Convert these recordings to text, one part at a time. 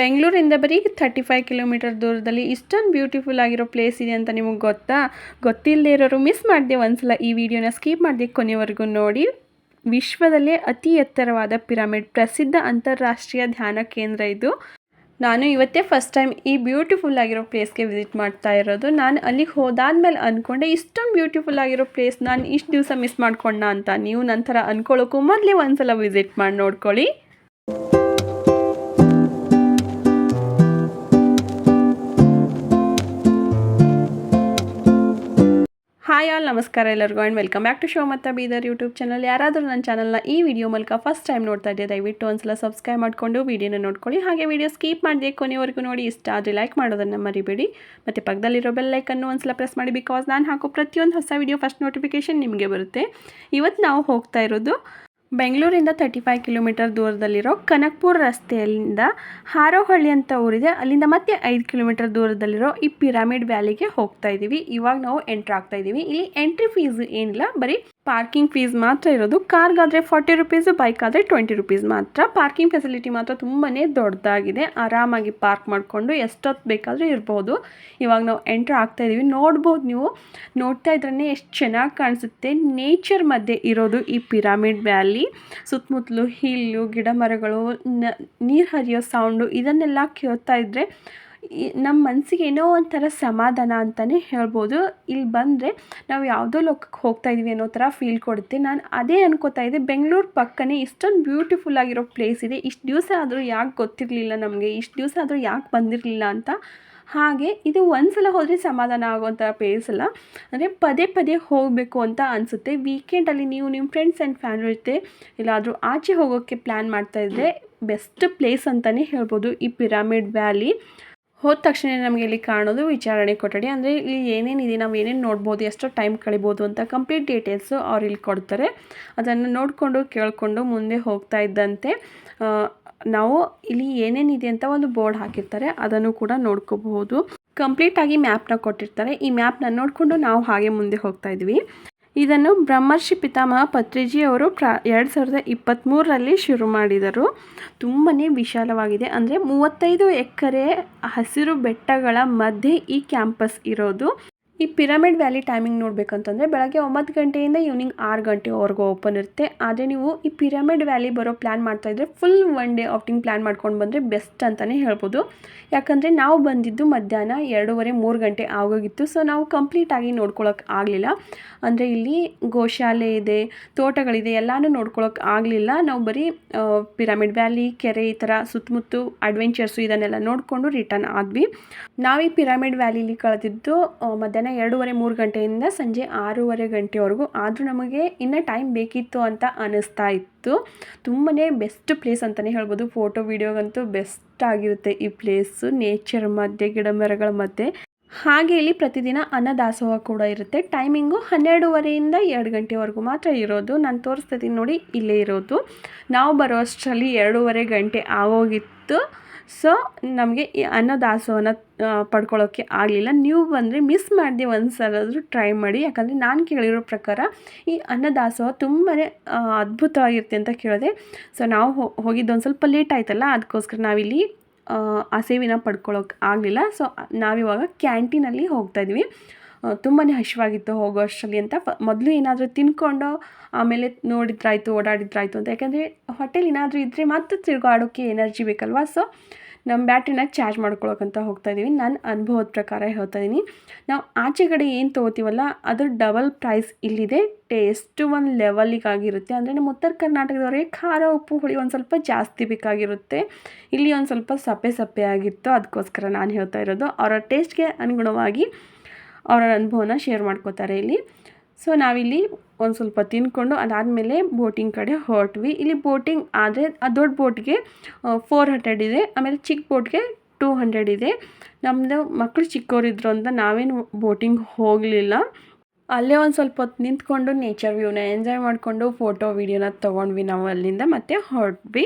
ಬೆಂಗಳೂರಿಂದ ಬರೀ thirty five kilometre ದೂರದಲ್ಲಿ ಇಷ್ಟೊಂದು ಬ್ಯೂಟಿಫುಲ್ ಆಗಿರೋ ಪ್ಲೇಸ್ ಇದೆ ಅಂತ ನಿಮಗೆ ಗೊತ್ತಾ? ಗೊತ್ತಿಲ್ಲದೆ ಇರೋರು ಮಿಸ್ ಮಾಡಿದೆ ಒಂದ್ಸಲ ಈ ವಿಡಿಯೋನ ಸ್ಕಿಪ್ ಮಾಡಿದೆ ಕೊನೆವರೆಗೂ ನೋಡಿ. ವಿಶ್ವದಲ್ಲೇ ಅತಿ ಎತ್ತರವಾದ ಪಿರಮಿಡ್ ಪ್ರಸಿದ್ಧ ಅಂತಾರಾಷ್ಟ್ರೀಯ ಧ್ಯಾನ ಕೇಂದ್ರ ಇದು. ನಾನು ಇವತ್ತೇ ಫಸ್ಟ್ ಟೈಮ್ ಈ ಬ್ಯೂಟಿಫುಲ್ ಆಗಿರೋ ಪ್ಲೇಸ್ಗೆ ವಿಸಿಟ್ ಮಾಡ್ತಾ ಇರೋದು. ನಾನು ಅಲ್ಲಿಗೆ ಹೋದಾದ್ಮೇಲೆ ಅಂದ್ಕೊಂಡೆ ಇಷ್ಟೊಂದು ಬ್ಯೂಟಿಫುಲ್ ಆಗಿರೋ ಪ್ಲೇಸ್ ನಾನು ಇಷ್ಟು ದಿವಸ ಮಿಸ್ ಮಾಡ್ಕೊಂಡ ಅಂತ. ನೀವು ನಂತರ ಅಂದ್ಕೊಳ್ಳೋಕ್ಕೂ ಮೊದಲೇ ಒಂದ್ಸಲ ವಿಸಿಟ್ ಮಾಡಿ ನೋಡ್ಕೊಳ್ಳಿ. ಹಾಯ್ ಆಲ್, ನಮಸ್ಕಾರ ಎಲ್ಲರಿಗೂ and welcome back to show ಮತ್ತು ಬೀದರ್ ಯೂಟ್ಯೂಬ್ ಚಾನಲ್ ಯಾರಾದರೂ ನನ್ನ ಚಾನಲ್ನ ಈ ವಿಡಿಯೋ ಮೂಲಕ ಫಸ್ಟ್ ಟೈಮ್ ನೋಡ್ತಾ ಇದ್ದೆ ದಯವಿಟ್ಟು ಒಂದ್ಸಲ ಸಬ್ಸ್ಕ್ರೈಬ್ ಮಾಡಿಕೊಂಡು ವೀಡಿಯೋನ ನೋಡ್ಕೊಳ್ಳಿ. ಹಾಗೆ ವಿಡಿಯೋ ಸ್ಕೀಪ್ ಮಾಡಿದೆ ಕೊನೆವರೆಗೂ ನೋಡಿ, ಇಷ್ಟ ಆದರೆ ಲೈಕ್ ಮಾಡೋದನ್ನು ಮರಿಬೇಡಿ. ಮತ್ತು ಪಕ್ಕದಲ್ಲಿರೋ ಬೆಲ್ ಲೈಕನ್ನು ಒಂದ್ಸಲ ಪ್ರೆಸ್ ಮಾಡಿ ಬಿಕಾಸ್ ನಾನು ಹಾಕೋ ಪ್ರತಿಯೊಂದು ಹೊಸ ವಿಡಿಯೋ ಫಸ್ಟ್ ನೋಟಿಫಿಕೇಷನ್ ನಿಮಗೆ ಬರುತ್ತೆ. ಇವತ್ತು ನಾವು ಹೋಗ್ತಾ ಇರೋದು ಬೆಂಗಳೂರಿಂದ ತರ್ಟಿ ಫೈವ್ ಕಿಲೋಮೀಟರ್ ದೂರದಲ್ಲಿರೋ ಕನಕ್ಪುರ ರಸ್ತೆಯಿಂದ ಹಾರೋಹಳ್ಳಿ ಅಂತ ಊರಿದೆ. ಅಲ್ಲಿಂದ ಮತ್ತೆ ಐದು ಕಿಲೋಮೀಟರ್ ದೂರದಲ್ಲಿರೋ ಈ ಪಿರಾಮಿಡ್ ವ್ಯಾಲಿಗೆ ಹೋಗ್ತಾ ಇದ್ದೀವಿ ಇವಾಗ ನಾವು ಎಂಟ್ರ್ ಆಗ್ತಾ ಇದ್ದೀವಿ ಇಲ್ಲಿ ಎಂಟ್ರಿ ಫೀಸ್ ಏನಿಲ್ಲ, ಬರೀ ಪಾರ್ಕಿಂಗ್ ಫೀಸ್ ಮಾತ್ರ ಇರೋದು. ಕಾರ್ಗಾದರೆ ಫಾರ್ಟಿ ರುಪೀಸು ಬೈಕ್ ಆದರೆ ಟ್ವೆಂಟಿ ರುಪೀಸ್ ಮಾತ್ರ. ಪಾರ್ಕಿಂಗ್ ಫೆಸಿಲಿಟಿ ಮಾತ್ರ ತುಂಬಾ ದೊಡ್ಡದಾಗಿದೆ. ಆರಾಮಾಗಿ ಪಾರ್ಕ್ ಮಾಡಿಕೊಂಡು ಎಷ್ಟೊತ್ತು ಬೇಕಾದರೂ ಇರ್ಬೋದು. ಇವಾಗ ನಾವು ಎಂಟ್ರ್ ಆಗ್ತಾ ಇದ್ದೀವಿ ನೋಡ್ಬೋದು ನೀವು. ನೋಡ್ತಾ ಇದ್ರೇ ಎಷ್ಟು ಚೆನ್ನಾಗಿ ಕಾಣಿಸುತ್ತೆ. ನೇಚರ್ ಮಧ್ಯೆ ಇರೋದು ಈ ಪಿರಾಮಿಡ್ ವ್ಯಾಲಿ. ಸುತ್ತಮುತ್ತಲು ಹಿಲ್ಲು ಗಿಡ ಮರಗಳು ನೀರು ಹರಿಯೋ ಸೌಂಡು ಇದನ್ನೆಲ್ಲ ಕೇಳ್ತಾ ಇದ್ದರೆ ನಮ್ಮ ಮನಸ್ಸಿಗೆ ಏನೋ ಒಂಥರ ಸಮಾಧಾನ ಅಂತಲೇ ಹೇಳ್ಬೋದು. ಇಲ್ಲಿ ಬಂದರೆ ನಾವು ಯಾವುದೋ ಲೋಕಕ್ಕೆ ಹೋಗ್ತಾ ಇದ್ದೀವಿ ಅನ್ನೋ ಥರ ಫೀಲ್ ಕೊಡುತ್ತೆ. ನಾನು ಅದೇ ಅನ್ಕೋತಾ ಇದ್ದೆ, ಬೆಂಗಳೂರು ಪಕ್ಕನೇ ಇಷ್ಟೊಂದು ಬ್ಯೂಟಿಫುಲ್ ಆಗಿರೋ ಪ್ಲೇಸ್ ಇದೆ. ಇಷ್ಟು ದಿವಸ ಆದರೂ ಯಾಕೆ ಗೊತ್ತಿರಲಿಲ್ಲ ನಮಗೆ, ಇಷ್ಟು ದಿವಸ ಆದರೂ ಯಾಕೆ ಬಂದಿರಲಿಲ್ಲ ಅಂತ. ಹಾಗೆ ಇದು ಒಂದ್ಸಲ ಹೋದರೆ ಸಮಾಧಾನ ಆಗುವಂಥ ಪ್ಲೇಸ್ ಅಲ್ಲ. ಅಂದರೆ ಪದೇ ಪದೇ ಹೋಗಬೇಕು ಅಂತ ಅನಿಸುತ್ತೆ. ವೀಕೆಂಡಲ್ಲಿ ನೀವು ನಿಮ್ಮ ಫ್ರೆಂಡ್ಸ್ ಆ್ಯಂಡ್ ಫ್ಯಾಮಿಲಿ ಜೊತೆ ಎಲ್ಲಾದರೂ ಆಚೆ ಹೋಗೋಕ್ಕೆ ಪ್ಲ್ಯಾನ್ ಮಾಡ್ತಾಯಿದ್ರೆ ಬೆಸ್ಟ್ ಪ್ಲೇಸ್ ಅಂತಲೇ ಹೇಳ್ಬೋದು. ಈ ಪಿರಾಮಿಡ್ ವ್ಯಾಲಿ ಹೋದ ತಕ್ಷಣ ನಮಗೆ ಇಲ್ಲಿ ಕಾಣೋದು ವಿಚಾರಣೆ ಕೊಠಡಿ. ಅಂದರೆ ಇಲ್ಲಿ ಏನೇನಿದೆ ನಾವು ಏನೇನು ನೋಡ್ಬೋದು ಎಷ್ಟೋ ಟೈಮ್ ಕಳಿಬೋದು ಅಂತ ಕಂಪ್ಲೀಟ್ ಡೀಟೇಲ್ಸು ಅವ್ರು ಇಲ್ಲಿ ಕೊಡ್ತಾರೆ. ಅದನ್ನು ನೋಡಿಕೊಂಡು, ಕೇಳಿಕೊಂಡು ಮುಂದೆ ಹೋಗ್ತಾ ಇದ್ದಂತೆ ನಾವು ಇಲ್ಲಿ ಏನೇನಿದೆ ಅಂತ ಒಂದು ಬೋರ್ಡ್ ಹಾಕಿರ್ತಾರೆ. ಅದನ್ನು ಕೂಡ ನೋಡ್ಕೋಬಹುದು. ಕಂಪ್ಲೀಟಾಗಿ ಮ್ಯಾಪ್ನ ಕೊಟ್ಟಿರ್ತಾರೆ. ಈ ಮ್ಯಾಪ್ನ ನೋಡಿಕೊಂಡು ನಾವು ಹಾಗೆ ಮುಂದೆ ಹೋಗ್ತಾ ಇದ್ವಿ. ಇದನ್ನು ಬ್ರಹ್ಮರ್ಷಿ ಪಿತಾಮಹ ಪತ್ರಿಜಿ ಅವರು ಪ್ರ, ಎರಡು ಸಾವಿರದ ಇಪ್ಪತ್ತ್ಮೂರರಲ್ಲಿ ಶುರು ಮಾಡಿದರು. ತುಂಬಾ ವಿಶಾಲವಾಗಿದೆ. ಅಂದರೆ ಮೂವತ್ತೈದು ಎಕರೆ ಹಸಿರು ಬೆಟ್ಟಗಳ ಮಧ್ಯೆ ಈ ಕ್ಯಾಂಪಸ್ ಇರೋದು. ಈ ಪಿರಮಿಡ್ ವ್ಯಾಲಿ ಟೈಮಿಂಗ್ ನೋಡಬೇಕಂತಂದರೆ ಬೆಳಗ್ಗೆ ಒಂಬತ್ತು ಗಂಟೆಯಿಂದ ಈವ್ನಿಂಗ್ ಆರು ಗಂಟೆವರೆಗೂ ಓಪನ್ ಇರುತ್ತೆ. ಆದರೆ ನೀವು ಈ ಪಿರಮಿಡ್ ವ್ಯಾಲಿ ಬರೋ ಪ್ಲ್ಯಾನ್ ಮಾಡ್ತಾಯಿದ್ರೆ full one day outing plan ಮಾಡ್ಕೊಂಡು ಬಂದರೆ ಬೆಸ್ಟ್ ಅಂತಲೇ ಹೇಳ್ಬೋದು. ಯಾಕಂದರೆ ನಾವು ಬಂದಿದ್ದು ಮಧ್ಯಾಹ್ನ ಎರಡೂವರೆ, ಮೂರು ಗಂಟೆ ಆಗೋಗಿತ್ತು. ಸೊ ನಾವು ಕಂಪ್ಲೀಟಾಗಿ ನೋಡ್ಕೊಳಕ್ಕೆ ಆಗಲಿಲ್ಲ. ಅಂದರೆ ಇಲ್ಲಿ ಗೋಶಾಲೆ ಇದೆ, ತೋಟಗಳಿದೆ, ಎಲ್ಲನೂ ನೋಡ್ಕೊಳಕ್ಕೆ ಆಗಲಿಲ್ಲ. ನಾವು ಬರೀ ಪಿರಮಿಡ್ ವ್ಯಾಲಿ, ಕೆರೆ ಈ ಥರ ಸುತ್ತಮುತ್ತ ಅಡ್ವೆಂಚರ್ಸು ಇದನ್ನೆಲ್ಲ ನೋಡಿಕೊಂಡು ರಿಟರ್ನ್ ಆದ್ವಿ. ನಾವು ಈ ಪಿರಮಿಡ್ ವ್ಯಾಲಿಲಿ ಕಳೆದಿದ್ದು ಮಧ್ಯಾಹ್ನ ಎರಡೂವರೆ ಮೂರು ಗಂಟೆಯಿಂದ ಸಂಜೆ ಆರೂವರೆ ಗಂಟೆವರೆಗೂ. ಆದರೂ ನಮಗೆ ಇನ್ನೂ ಟೈಮ್ ಬೇಕಿತ್ತು ಅಂತ ಅನ್ನಿಸ್ತಾ ಇತ್ತು. ತುಂಬಾ ಬೆಸ್ಟ್ ಪ್ಲೇಸ್ ಅಂತಲೇ ಹೇಳ್ಬೋದು. ಫೋಟೋ, ವೀಡಿಯೋಗಂತೂ ಬೆಸ್ಟ್ ಆಗಿರುತ್ತೆ ಈ ಪ್ಲೇಸು. ನೇಚರ್ ಮಧ್ಯೆ, ಗಿಡ ಮರಗಳ ಮಧ್ಯೆ. ಹಾಗೆ ಇಲ್ಲಿ ಪ್ರತಿದಿನ ಅನ್ನದಾಸೋಹ ಕೂಡ ಇರುತ್ತೆ. ಟೈಮಿಂಗು ಹನ್ನೆರಡೂವರೆಯಿಂದ ಎರಡು ಗಂಟೆವರೆಗೂ ಮಾತ್ರ ಇರೋದು. ನಾನು ತೋರಿಸ್ತಿದ್ದೀನಿ ನೋಡಿ, ಇಲ್ಲೇ ಇರೋದು. ನಾವು ಬರೋ ಅಷ್ಟರಲ್ಲಿ ಎರಡೂವರೆ ಗಂಟೆ ಆಗೋಗಿತ್ತು. ಸೊ, ನಮಗೆ ಈ ಅನ್ನದಾಸೋಹನ ಪಡ್ಕೊಳ್ಳೋಕ್ಕೆ ಆಗಲಿಲ್ಲ. ನೀವು ಬಂದರೆ ಮಿಸ್ ಮಾಡಿದೆ ಒಂದು ಸಲ ಟ್ರೈ ಮಾಡಿ. ಯಾಕಂದರೆ ನಾನು ಕೇಳಿರೋ ಪ್ರಕಾರ ಈ ಅನ್ನದಾಸೋಹ ತುಂಬಾ ಅದ್ಭುತವಾಗಿರುತ್ತೆ ಅಂತ ಕೇಳಿದೆ. ಸೊ, ನಾವು ಹೋಗಿದ್ದು ಒಂದು ಸ್ವಲ್ಪ ಲೇಟ್ ಆಯ್ತಲ್ಲ ಅದಕ್ಕೋಸ್ಕರ ನಾವಿಲ್ಲಿ, ಆ ಸೇವಿನ ಪಡ್ಕೊಳ್ಳೋಕೆ ಆಗಲಿಲ್ಲ. ಸೊ, ನಾವಿವಾಗ ಕ್ಯಾಂಟೀನಲ್ಲಿ ಹೋಗ್ತಾಯಿದ್ವಿ ತುಂಬಾ ಹಸಿವಾಗಿತ್ತು ಹೋಗೋ ಅಷ್ಟರಲ್ಲಿ ಅಂತ. ಮೊದಲು ಏನಾದರೂ ತಿನ್ಕೊಂಡು ಆಮೇಲೆ ನೋಡಿದ್ರಾಯ್ತು, ಓಡಾಡಿದ್ರಾಯ್ತು ಅಂತ. ಯಾಕೆಂದರೆ ಹೋಟೆಲ್ ಏನಾದರೂ ಇದ್ದರೆ ಮತ್ತೆ ತಿರುಗಾಡೋಕ್ಕೆ ಎನರ್ಜಿ ಬೇಕಲ್ವಾ? ಸೊ ನಮ್ಮ ಬ್ಯಾಟ್ರಿನ ಚಾರ್ಜ್ ಮಾಡ್ಕೊಳಕ್ಕಂತ ಹೋಗ್ತಾ ಇದ್ದೀವಿ ನನ್ನ ಅನುಭವದ ಪ್ರಕಾರ ಹೇಳ್ತಾ ಇದ್ದೀನಿ ನಾವು ಆಚೆ ಕಡೆ ಏನು ತೊಗೋತೀವಲ್ಲ, ಅದ್ರ ಡಬಲ್ ಪ್ರೈಸ್ ಇಲ್ಲಿದೆ. ಟೇಸ್ಟ್ ಒಂದು ಲೆವೆಲಿಗಾಗಿರುತ್ತೆ ಅಂದರೆ ನಮ್ಮ ಉತ್ತರ ಕರ್ನಾಟಕದವರಿಗೆ ಖಾರ, ಉಪ್ಪು, ಹುಳಿ ಒಂದು ಸ್ವಲ್ಪ ಜಾಸ್ತಿ ಬೇಕಾಗಿರುತ್ತೆ. ಇಲ್ಲಿ ಒಂದು ಸ್ವಲ್ಪ ಸಪ್ಪೆ ಸಪ್ಪೆ ಆಗಿತ್ತು. ಅದಕ್ಕೋಸ್ಕರ ನಾನು ಹೇಳ್ತಾ ಇರೋದು. ಅವರ ಟೇಸ್ಟ್ಗೆ ಅನುಗುಣವಾಗಿ ಅವರ ಅನುಭವನ ಶೇರ್ ಮಾಡ್ಕೋತಾರೆ ಇಲ್ಲಿ. ಸೊ ನಾವಿಲ್ಲಿ ಒಂದು ಸ್ವಲ್ಪ ತಿಂದ್ಕೊಂಡು ಅದಾದಮೇಲೆ ಬೋಟಿಂಗ್ ಕಡೆ ಹೊರಟ್ವಿ. ಇಲ್ಲಿ ಬೋಟಿಂಗ್ ಆದರೆ ಆ ದೊಡ್ಡ ಬೋಟ್ಗೆ ಫೋರ್ ಹಂಡ್ರೆಡ್ ಇದೆ. ಆಮೇಲೆ ಚಿಕ್ಕ ಬೋಟ್ಗೆ ಟೂ ಹಂಡ್ರೆಡ್ ಇದೆ. ನಮ್ಮದು ಮಕ್ಕಳು ಚಿಕ್ಕವರಿದ್ರು ಅಂತ ನಾವೇನು ಬೋಟಿಂಗ್ ಹೋಗಲಿಲ್ಲ. ಅಲ್ಲೇ ಒಂದು ಸ್ವಲ್ಪ ಹೊತ್ತು ನಿಂತ್ಕೊಂಡು ನೇಚರ್ ವ್ಯೂನ ಎಂಜಾಯ್ ಮಾಡಿಕೊಂಡು ಫೋಟೋ ವೀಡಿಯೋನ ತೊಗೊಂಡ್ವಿ ನಾವು ಅಲ್ಲಿಂದ ಮತ್ತೆ ಹೊರಟ್ವಿ.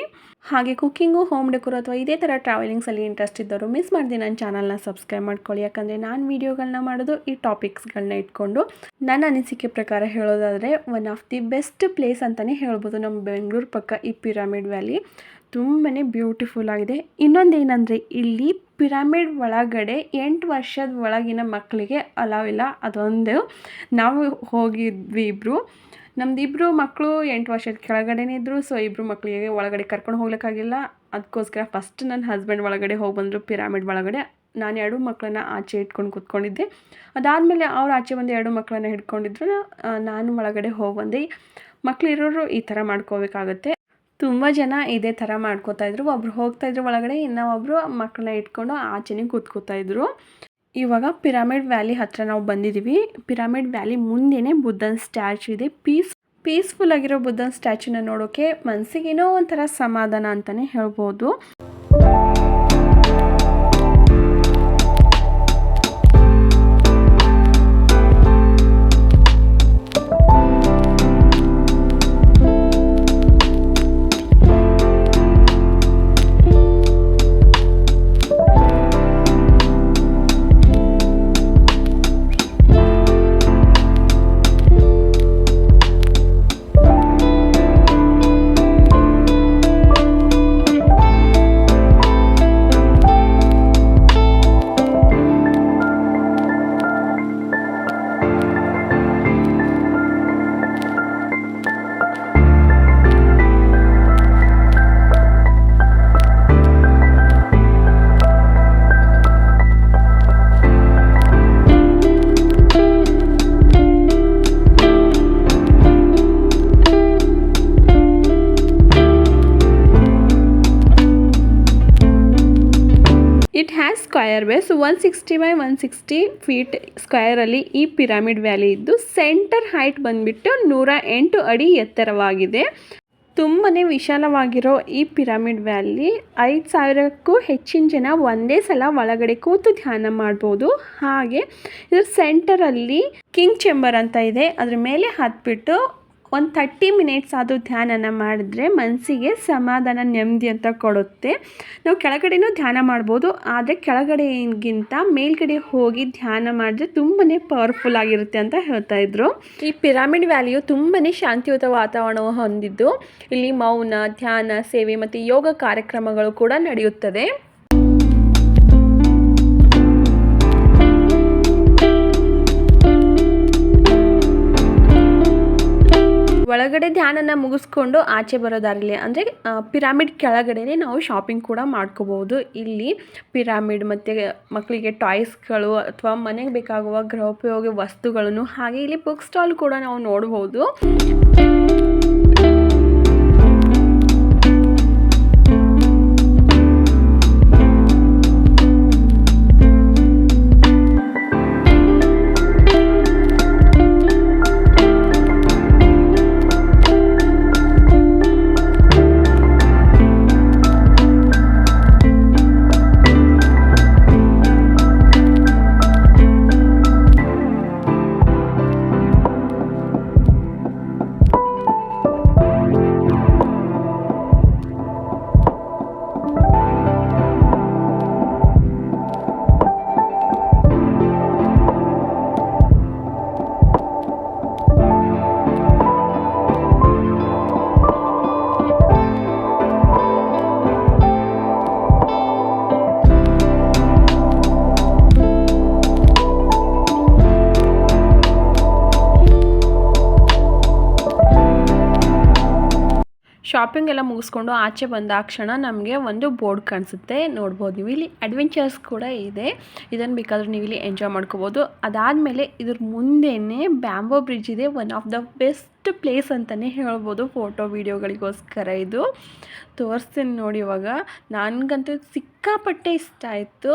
ಹಾಗೆ ಕುಕ್ಕಿಂಗು ಹೋಮ್ ಡೆಕೋರ್ ಅಥವಾ ಇದೇ ಥರ ಟ್ರಾವೆಲಿಂಗ್ಸಲ್ಲಿ ಇಂಟ್ರೆಸ್ಟ್ ಇದ್ದವರು ಮಿಸ್ ಮಾಡಿದೆ ನನ್ನ ಚಾನಲ್ನ ಸಬ್ಸ್ಕ್ರೈಬ್ ಮಾಡ್ಕೊಳ್ಳಿ. ಯಾಕಂದರೆ ನಾನು ವೀಡಿಯೋಗಳನ್ನ ಮಾಡೋದು ಈ ಟಾಪಿಕ್ಸ್ಗಳನ್ನ ಇಟ್ಕೊಂಡು ನನ್ನ ಅನಿಸಿಕೆ ಪ್ರಕಾರ ಹೇಳೋದಾದರೆ one of the best place ಅಂತಲೇ ಹೇಳ್ಬೋದು. ನಮ್ಮ ಬೆಂಗಳೂರು ಪಕ್ಕ ಈ ಪಿರಾಮಿಡ್ ವ್ಯಾಲಿ ತುಂಬಾ ಬ್ಯೂಟಿಫುಲ್ ಆಗಿದೆ. ಇನ್ನೊಂದು ಏನಂದರೆ ಇಲ್ಲಿ ಪಿರಮಿಡ್ ಒಳಗಡೆ ಎಂಟು ವರ್ಷದ ಒಳಗಿನ ಮಕ್ಕಳಿಗೆ ಅಲಾವ್ ಇಲ್ಲ. ಅದೊಂದು ನಾವು ಹೋಗಿದ್ವಿ ಇಬ್ಬರು ನಮ್ದು ಇಬ್ಬರು ಮಕ್ಕಳು ಎಂಟು ವರ್ಷದ ಕೆಳಗಡೆನೇ ಇದ್ದರು ಸೊ ಇಬ್ಬರು ಮಕ್ಕಳಿಗೆ ಒಳಗಡೆ ಕರ್ಕೊಂಡು ಹೋಗ್ಲಿಕ್ಕಾಗಿಲ್ಲ ಅದಕ್ಕೋಸ್ಕರ ಫಸ್ಟ್ ನನ್ನ ಹಸ್ಬೆಂಡ್ ಒಳಗಡೆ ಹೋಗಿ ಬಂದರು ಪಿರಾಮಿಡ್ ಒಳಗಡೆ. ನಾನು ಎರಡು ಮಕ್ಕಳನ್ನ ಆಚೆ ಇಟ್ಕೊಂಡು ಕೂತ್ಕೊಂಡಿದ್ದೆ. ಅದಾದಮೇಲೆ ಅವ್ರು ಆಚೆ ಬಂದು ಎರಡು ಮಕ್ಕಳನ್ನ ಹಿಡ್ಕೊಂಡಿದ್ರು. ನಾನು ಒಳಗಡೆ ಹೋಗಿ ಬಂದೆ. ಮಕ್ಕಳಿರೋರು ಈ ಥರ ಮಾಡ್ಕೋಬೇಕಾಗತ್ತೆ. ತುಂಬ ಜನ ಇದೇ ಥರ ಮಾಡ್ಕೋತಾ ಇದ್ರು. ಒಬ್ರು ಹೋಗ್ತಾ ಇದ್ರು ಒಳಗಡೆ ಇನ್ನು ಒಬ್ಬರು ಮಕ್ಕಳನ್ನ ಇಟ್ಕೊಂಡು ಆಚೆನೇ ಕೂತ್ಕೋತಾ ಇದ್ರು. ಇವಾಗ ಪಿರಾಮಿಡ್ ವ್ಯಾಲಿ ಹತ್ರ ನಾವು ಬಂದಿದ್ದೀವಿ ಪಿರಾಮಿಡ್ ವ್ಯಾಲಿ ಮುಂದೆನೇ ಬುದ್ಧನ ಸ್ಟ್ಯಾಚು ಇದೆ. ಪೀಸ್, ಪೀಸ್ಫುಲ್ ಆಗಿರೋ ಬುದ್ಧನ ಸ್ಟ್ಯಾಚುನ ನೋಡೋಕೆ ಮನಸ್ಸಿಗೇನೋ ಒಂಥರ ಸಮಾಧಾನ ಅಂತಲೇ ಹೇಳ್ಬೋದು. Square base one sixty by one sixty feet ಸ್ಕ್ವಯರಲ್ಲಿ ಈ ಪಿರಾಮಿಡ್ ವ್ಯಾಲಿ ಇದ್ದು ಸೆಂಟರ್ ಹೈಟ್ ಬಂದ್ಬಿಟ್ಟು ನೂರ ಎಂಟು ಅಡಿ ಎತ್ತರವಾಗಿದೆ. ತುಂಬಾ ವಿಶಾಲವಾಗಿರೋ ಈ ಪಿರಾಮಿಡ್ ವ್ಯಾಲಿ ಐದು ಸಾವಿರಕ್ಕೂ ಹೆಚ್ಚಿನ ಜನ ಒಂದೇ ಸಲ ಒಳಗಡೆ ಕೂತು ಧ್ಯಾನ ಮಾಡ್ಬೋದು. ಹಾಗೆ ಇದ್ರ ಸೆಂಟರಲ್ಲಿ ಕಿಂಗ್ ಚೆಂಬರ್ ಅಂತ ಇದೆ. ಅದ್ರ ಮೇಲೆ ಹತ್ಬಿಟ್ಟು ಒಂದು ತರ್ಟಿ ಮಿನಿಟ್ಸ್ ಅದು ಧ್ಯಾನನ ಮಾಡಿದ್ರೆ ಮನಸ್ಸಿಗೆ ಸಮಾಧಾನ, ನೆಮ್ಮದಿ ಅಂತ ಕೊಡುತ್ತೆ. ನಾವು ಕೆಳಗಡೆನೂ ಧ್ಯಾನ ಮಾಡ್ಬೋದು, ಆದರೆ ಕೆಳಗಡೆಗಿಂತ ಮೇಲ್ಗಡೆ ಹೋಗಿ ಧ್ಯಾನ ಮಾಡಿದ್ರೆ ತುಂಬಾ ಪವರ್ಫುಲ್ ಆಗಿರುತ್ತೆ ಅಂತ ಹೇಳ್ತಾ ಇದ್ರು. ಈ ಪಿರಾಮಿಡ್ ವ್ಯಾಲಿಯು ತುಂಬಾ ಶಾಂತಿಯುತ ವಾತಾವರಣ ಹೊಂದಿದ್ದು. ಇಲ್ಲಿ ಮೌನ, ಧ್ಯಾನ, ಸೇವೆ ಮತ್ತು ಯೋಗ ಕಾರ್ಯಕ್ರಮಗಳು ಕೂಡ ನಡೆಯುತ್ತದೆ. ಒಳಗಡೆ ಧ್ಯಾನನ ಮುಗಿಸ್ಕೊಂಡು ಆಚೆ ಬರೋದಾರಲಿ ಅಂದರೆ ಪಿರಾಮಿಡ್ ಕೆಳಗಡೆನೆ ನಾವು ಶಾಪಿಂಗ್ ಕೂಡ ಮಾಡ್ಕೋಬಹುದು. ಇಲ್ಲಿ ಪಿರಾಮಿಡ್ ಮತ್ತು ಮಕ್ಕಳಿಗೆ ಟಾಯ್ಸ್ಗಳು ಅಥವಾ ಮನೆಗೆ ಬೇಕಾಗುವ ಗೃಹೋಪಯೋಗಿ ವಸ್ತುಗಳನ್ನು ಹಾಗೆ ಇಲ್ಲಿ ಬುಕ್ ಸ್ಟಾಲ್ ಕೂಡ ನಾವು ನೋಡ್ಬೋದು. ಶಾಪಿಂಗ್ ಎಲ್ಲ ಮುಗಿಸ್ಕೊಂಡು ಆಚೆ ಬಂದಾಕ್ಷಣ ನಮಗೆ ಒಂದು ಬೋರ್ಡ್ ಕಾಣಿಸುತ್ತೆ. ನೋಡ್ಬೋದು ನೀವು ಇಲ್ಲಿ ಅಡ್ವೆಂಚರ್ಸ್ ಕೂಡ ಇದೆ. ಇದನ್ನು ಬೇಕಾದರೂ ನೀವು ಇಲ್ಲಿ ಎಂಜಾಯ್ ಮಾಡ್ಕೋಬೋದು. ಅದಾದಮೇಲೆ ಇದ್ರ ಮುಂದೆನೇ ಬ್ಯಾಂಬೋ ಬ್ರಿಡ್ಜ್ ಇದೆ. One of the best place ಅಂತಲೇ ಹೇಳ್ಬೋದು ಫೋಟೋ ವೀಡಿಯೋಗಳಿಗೋಸ್ಕರ ಇದು. ತೋರಿಸ್ತೀನಿ ನೋಡಿ ಇವಾಗ. ನನಗಂತೂ ಸಿಕ್ಕಾಪಟ್ಟೆ ಇಷ್ಟ ಆಯಿತು.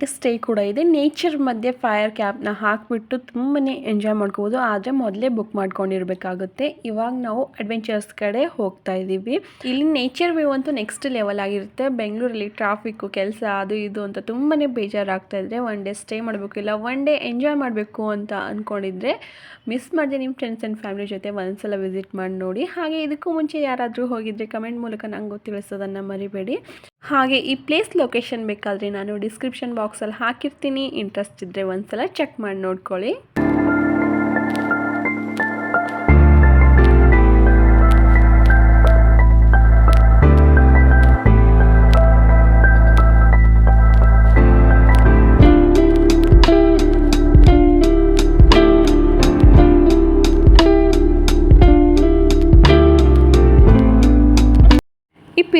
ನೈಟ್ ಸ್ಟೇ ಕೂಡ ಇದೆ. ನೇಚರ್ ಮಧ್ಯೆ ಫೈರ್ ಕ್ಯಾಪ್ನ ಹಾಕಿಬಿಟ್ಟು ತುಂಬನೇ ಎಂಜಾಯ್ ಮಾಡ್ಕೋಬೋದು. ಆದರೆ ಮೊದಲೇ ಬುಕ್ ಮಾಡ್ಕೊಂಡಿರಬೇಕಾಗುತ್ತೆ. ಇವಾಗ ನಾವು ಅಡ್ವೆಂಚರ್ಸ್ ಕಡೆ ಹೋಗ್ತಾ ಇದ್ದೀವಿ ಇಲ್ಲಿ ನೇಚರ್ ವ್ಯೂ ಅಂತೂ ನೆಕ್ಸ್ಟ್ ಲೆವೆಲ್ ಆಗಿರುತ್ತೆ. ಬೆಂಗಳೂರಲ್ಲಿ ಟ್ರಾಫಿಕ್ಕು ಕೆಲಸ, ಅದು ಇದು ಅಂತ ತುಂಬನೇ ಬೇಜಾರಾಗ್ತಾ ಇದ್ರೆ ಒನ್ ಡೇ ಸ್ಟೇ ಮಾಡಬೇಕು. ಇಲ್ಲ ಒನ್ ಡೇ ಎಂಜಾಯ್ ಮಾಡಬೇಕು ಅಂತ ಅಂದ್ಕೊಂಡಿದ್ರೆ ಮಿಸ್ ಮಾಡಿದೆ ನಿಮ್ಮ ಫ್ರೆಂಡ್ಸ್ ಆ್ಯಂಡ್ ಫ್ಯಾಮಿಲಿ ಜೊತೆ ಒಂದ್ಸಲ ವಿಸಿಟ್ ಮಾಡಿ ನೋಡಿ. ಹಾಗೆ ಇದಕ್ಕೂ ಮುಂಚೆ ಯಾರಾದರೂ ಹೋಗಿದ್ರೆ ಕಮೆಂಟ್ ಮೂಲಕ ನಂಗೆ ತಿಳಿಸೋದನ್ನು ಮರಿಬೇಡಿ. ಹಾಗೆ ಈ ಪ್ಲೇಸ್ ಲೊಕೇಶನ್ ಬೇಕಾದರೆ ನಾನು ಡಿಸ್ಕ್ರಿಪ್ಷನ್ ಬಾಕ್ಸಲ್ಲಿ ಹಾಕಿರ್ತೀನಿ. ಇಂಟ್ರೆಸ್ಟ್ ಇದ್ದರೆ ಒಂದು ಸಲ ಚೆಕ್ ಮಾಡಿ ನೋಡ್ಕೊಳ್ಳಿ.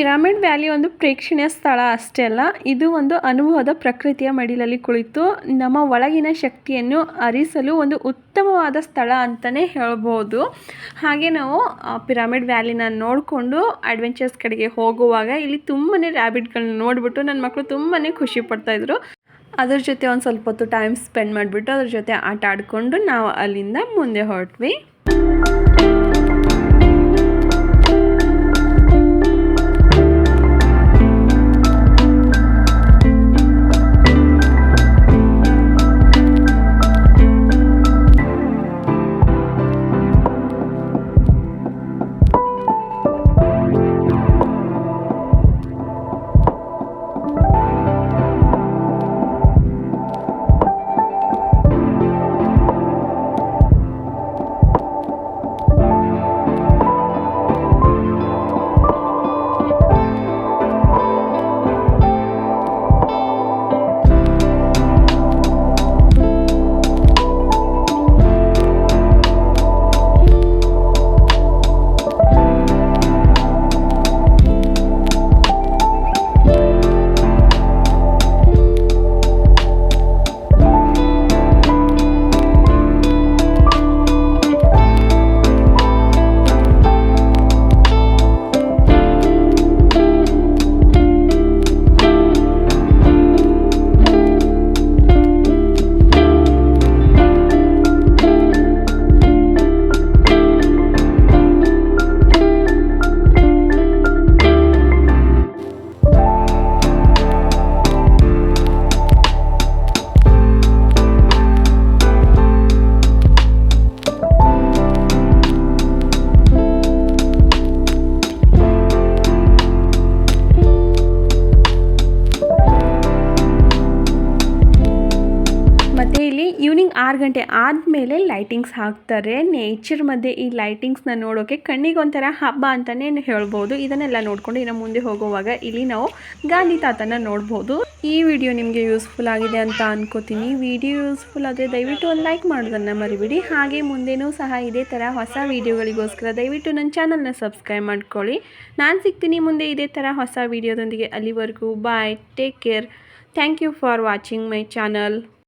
ಪಿರಾಮಿಡ್ ವ್ಯಾಲಿ ಒಂದು ಪ್ರೇಕ್ಷಣೀಯ ಸ್ಥಳ ಅಷ್ಟೇ ಅಲ್ಲ, ಇದು ಒಂದು ಅನುಭವದ ಪ್ರಕೃತಿಯ ಮಡಿಲಲ್ಲಿ ಕುಳಿತು ನಮ್ಮ ಒಳಗಿನ ಶಕ್ತಿಯನ್ನು ಅರಿಸಲು ಒಂದು ಉತ್ತಮವಾದ ಸ್ಥಳ ಅಂತಲೇ ಹೇಳ್ಬೋದು. ಹಾಗೆ ನಾವು ಪಿರಾಮಿಡ್ ವ್ಯಾಲಿನ ನೋಡಿಕೊಂಡು ಅಡ್ವೆಂಚರ್ಸ್ ಕಡೆಗೆ ಹೋಗುವಾಗ ಇಲ್ಲಿ ತುಂಬಾ ರ್ಯಾಬಿಟ್ಗಳನ್ನ ನೋಡಿಬಿಟ್ಟು ನನ್ನ ಮಕ್ಕಳು ತುಂಬಾ ಖುಷಿ ಪಡ್ತಾಯಿದ್ರು ಅದ್ರ ಜೊತೆ ಒಂದು ಸ್ವಲ್ಪ ಹೊತ್ತು ಟೈಮ್ ಸ್ಪೆಂಡ್ ಮಾಡಿಬಿಟ್ಟು ಅದ್ರ ಜೊತೆ ಆಟ ಆಡಿಕೊಂಡು ನಾವು ಅಲ್ಲಿಂದ ಮುಂದೆ ಹೊರಟ್ವಿ. ಲೈಟಿಂಗ್ಸ್ ಹಾಕ್ತಾರೆ. ನೇಚರ್ ಮಧ್ಯೆ ಈ ಲೈಟಿಂಗ್ಸ್ನ ನೋಡೋಕ್ಕೆ ಕಣ್ಣಿಗೆ ಒಂಥರ ಹಬ್ಬ ಅಂತಲೇ ಹೇಳ್ಬೋದು. ಇದನ್ನೆಲ್ಲ ನೋಡಿಕೊಂಡು ಇನ್ನು ಮುಂದೆ ಹೋಗುವಾಗ ಇಲ್ಲಿ ನಾವು ಗಾಂಧಿ ತಾತನ ನೋಡ್ಬೋದು. ಈ ವಿಡಿಯೋ ನಿಮಗೆ ಯೂಸ್ಫುಲ್ ಆಗಿದೆ ಅಂತ ಅನ್ಕೋತೀನಿ. ವಿಡಿಯೋ ಯೂಸ್ಫುಲ್ ಆದರೆ ದಯವಿಟ್ಟು ಒಂದು ಲೈಕ್ ಮಾಡೋದನ್ನು ಮರಿಬಿಡಿ. ಹಾಗೆ ಮುಂದೆನೂ ಸಹ ಇದೇ ಥರ ಹೊಸ ವಿಡಿಯೋಗಳಿಗೋಸ್ಕರ ದಯವಿಟ್ಟು ನನ್ನ ಚಾನಲ್ನ ಸಬ್ಸ್ಕ್ರೈಬ್ ಮಾಡ್ಕೊಳ್ಳಿ. ನಾನು ಸಿಗ್ತೀನಿ ಮುಂದೆ ಇದೇ ಥರ ಹೊಸ ವಿಡಿಯೋದೊಂದಿಗೆ ಅಲ್ಲಿವರೆಗೂ. Bye take care thank you for watching my channel